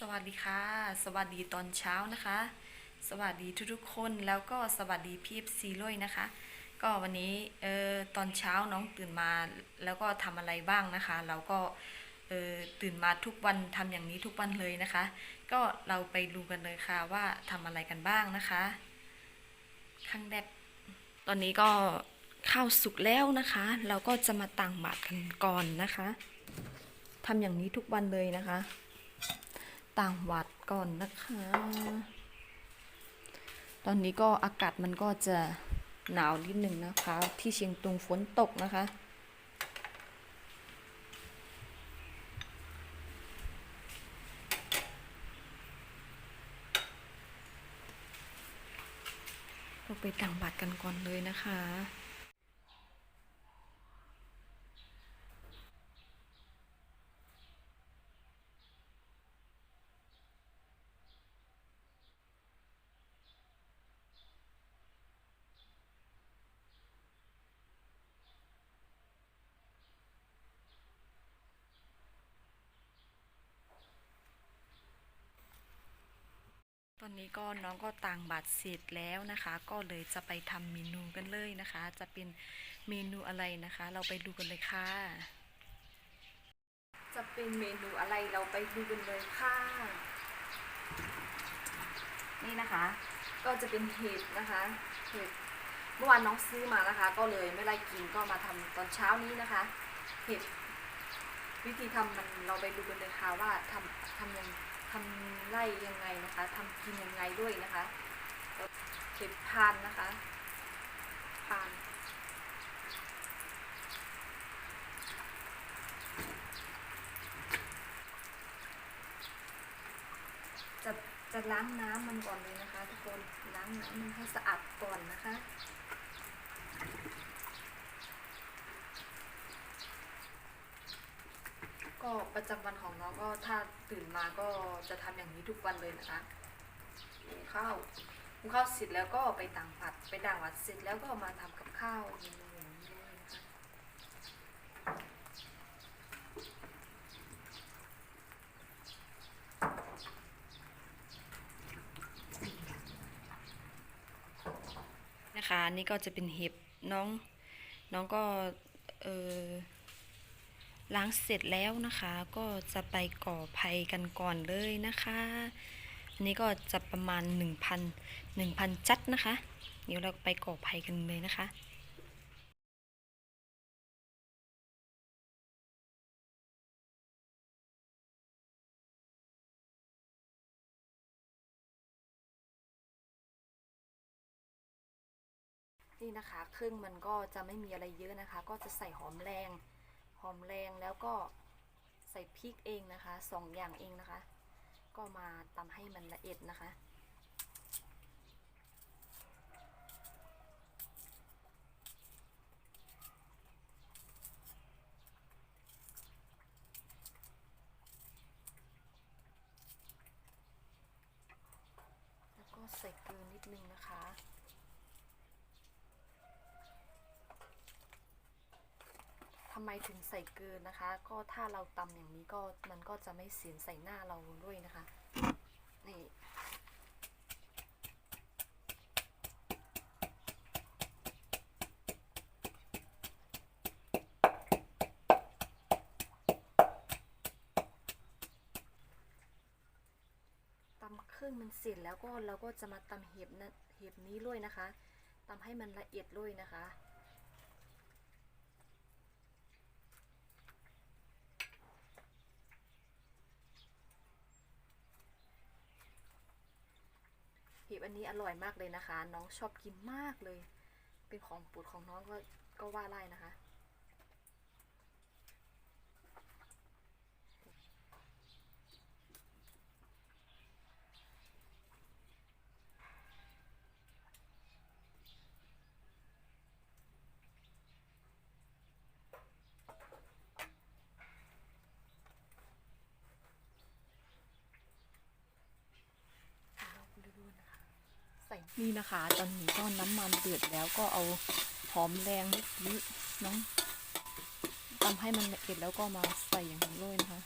สวัสดีค่ะ สวัสดีตอนเช้านะคะ สวัสดีทุกๆคนแล้วก็สวัสดีพี่ซีด้ยนะคะ ก็วันนี้เออตอนเช้าน้องตื่นมาแล้วก็ทำอะไรบ้างนะคะ เราก็เออตื่นมาทุกวันทำอย่างนี้ทุกวันเลยนะคะ ก็เราไปดูกันเลยค่ะว่าทำอะไรกันบ้างนะคะขั้งแรกตอนนี้ก็ข้าวสุกแล้วนะคะ เราก็จะมาต่างบาตรกันก่อนนะคะทำอย่างนี้ทุกวันเลยนะคะ ต่างวัดก่อนนะคะ ตอนนี้ก็อากาศมันก็จะหนาวนิดหนึ่งนะคะ ที่เชียงตุงฝนตกนะคะ เราไปต่างบัตรกันก่อนเลยนะคะ นี้ก็น้องก็ต่างบัตรเสร็จแล้วนะคะ ก็เลยจะไปทำเมนูกันเลยนะคะ จะเป็นเมนูอะไรนะคะ เราไปดูกันเลยค่ะ จะเป็นเมนูอะไรเราไปดูกันเลยค่ะ นี่นะคะ ก็จะเป็นเห็ดนะคะเห็ดเมื่อวานน้องซื้อมานะคะ ก็เลยไม่ได้กินก็มาทำตอนเช้านี้นะคะ เห็ดวิธีทำมันเราไปดูกันเลยค่ะว่าทำทำยัง ทำไล่ยังไงนะคะทำกินยังไงด้วยนะคะเห็ดพานนะคะพานจะจะล้างน้ำมันก่อนเลยนะคะ ทุกคนล้างน้ำมันให้สะอาดก่อนนะคะ ก็ประจำวันของน้องก็ถ้าตื่นมาก็จะทำอย่างนี้ทุกวันเลยนะคะหุงข้าวหุงข้าวเสร็จแล้วก็ไปต่างผัดไปด่างวัดเสร็จแล้วก็มาทำกับข้าวเมนูอย่างนี้ยนะคะนี่ก็จะเป็นเห็บน้องน้องก็เออ ล้างเสร็จแล้วนะคะ ก็จะไปก่อไผ่กันก่อนเลยนะคะอันนี้ก็จะประมาณ 1,000 1,000 จัดนะคะ เดี๋ยวเราไปก่อไผ่กันเลยนะคะนี่นะคะเครื่องมันก็จะไม่มีอะไรเยอะนะคะ ก็จะใส่หอมแรง อมแรงแล้วก็ใส่พริกเองนะคะสองอย่างเองนะคะ ก็มาตำให้มันละเอียดนะคะแล้วก็ใส่เกลือนิดนึงนะคะ ทำไมถึงใส่เกินนะคะ ก็ถ้าเราตำอย่างนี้ก็มันก็จะไม่เสียนใส่หน้าเราด้วยนะคะ นี่ตำครื่งมันเสร็จแล้วก็เราก็จะมาตำเห็บนะเห็บนี้ด้วยนะคะตำให้มันละเอียดด้วยนะคะ อันนี้อร่อยมากเลยนะคะ น้องชอบกินมากเลย เป็นของโปรดของน้องก็ก็ว่าได้นะคะ ส่นี่นะคะ ตอนนี้ก็น้ำมันเดือดแล้วก็เอาหอมแดงเมื่อกี้น้องตำให้มันละเอียดแล้วก็มาใส่อย่างนี้เลยนะคะ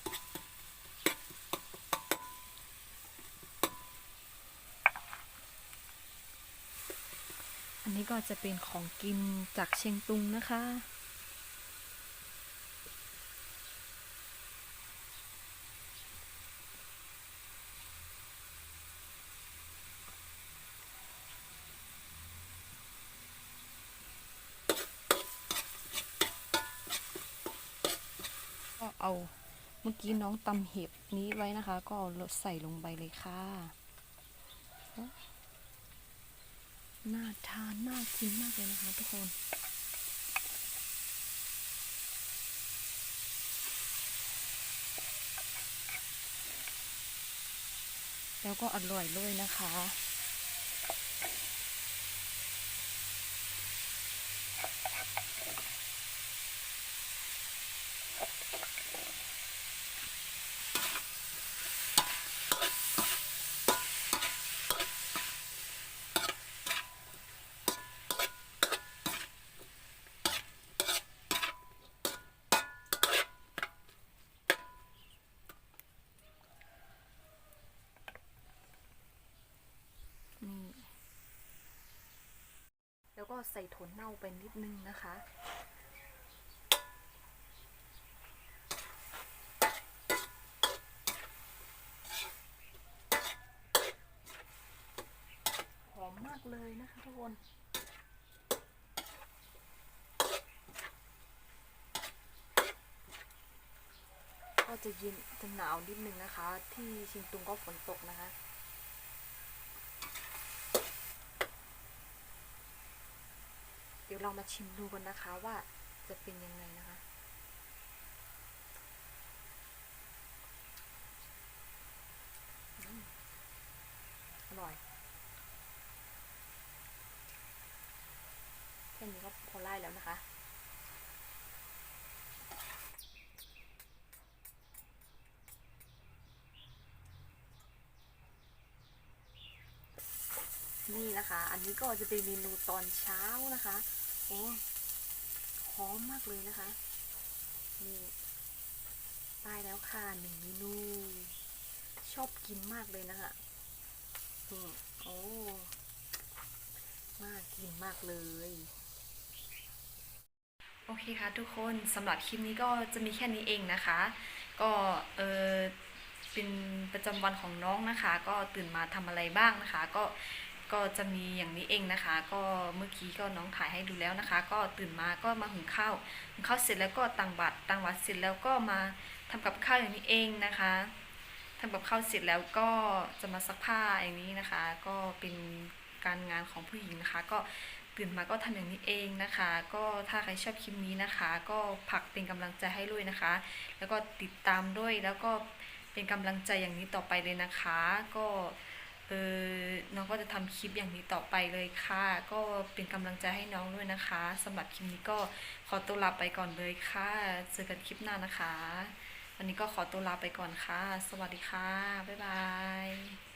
อันนี้ก็จะเป็นของกินจากเชียงตุงนะคะ เอาเมื่อกี้น้องตำเห็บนี้ไว้นะคะ ก็เอาใส่ลงไปเลยค่ะ น่าทานน่ากินมากเลยนะคะ ทุกคนแล้วก็อร่อยด้วยนะคะนี่ แล้วก็ ใส่ถั่วเน่าไปนิดนึงนะคะ หอมมากเลยนะคะทุกคนก็จะเย็นจะหนาวนิดนึงนะคะ ที่ชิงตุงก็ฝนตกนะคะ เดี๋ ยวเรามาชิมดูกันนะคะว่าจะเป็นยังไงนะคะอืมอร่อยแค่นี้ก็พอไล่แล้วนะคะนี่นะคะ อันนี้ก็จะเป็นเมนูตอนเช้านะคะ โอ้หอมมากเลยนะคะ นี่ได้แล้วค่ะหนึ่งเมนูชอบกินมากเลยนะคะอืมโอ้น่ากินมากเลยโอเคค่ะทุกคนสำหรับคลิปนี้ก็จะมีแค่นี้เองนะคะ ก็เออเป็นประจำวันของน้องนะคะ ก็ตื่นมาทำอะไรบ้างนะคะ ก็ ก็จะมีอย่างนี้เองนะคะ ก็เมื่อกี้ก็น้องถ่ายให้ดูแล้วนะคะ ก็ตื่นมาก็มาหุงข้าวหุงข้าวเสร็จแล้วก็ตังบัตรตังบัตรเสร็จแล้วก็มาทำกับข้าวอย่างนี้เองนะคะทำกับข้าวเสร็จแล้วก็จะมาซักผ้าอย่างนี้นะคะ ก็เป็นการงานของผู้หญิงนะคะ ก็ตื่นมาก็ทำอย่างนี้เองนะคะ ก็ถ้าใครชอบคลิปนี้นะคะ ก็ผลักเป็นกำลังใจให้ด้วยนะคะ แล้วก็ติดตามด้วยแล้วก็เป็นกำลังใจอย่างนี้ต่อไปเลยนะคะ ก็ เออน้องก็จะทำคลิปอย่างนี้ต่อไปเลยค่ะ ก็เป็นกำลังใจให้น้องด้วยนะคะสำหรับคลิปนี้ก็ขอตัวลาไปก่อนเลยค่ะเจอกันคลิปหน้านะคะ วันนี้ก็ขอตัวลาไปก่อนค่ะ สวัสดีค่ะ บ๊ายบาย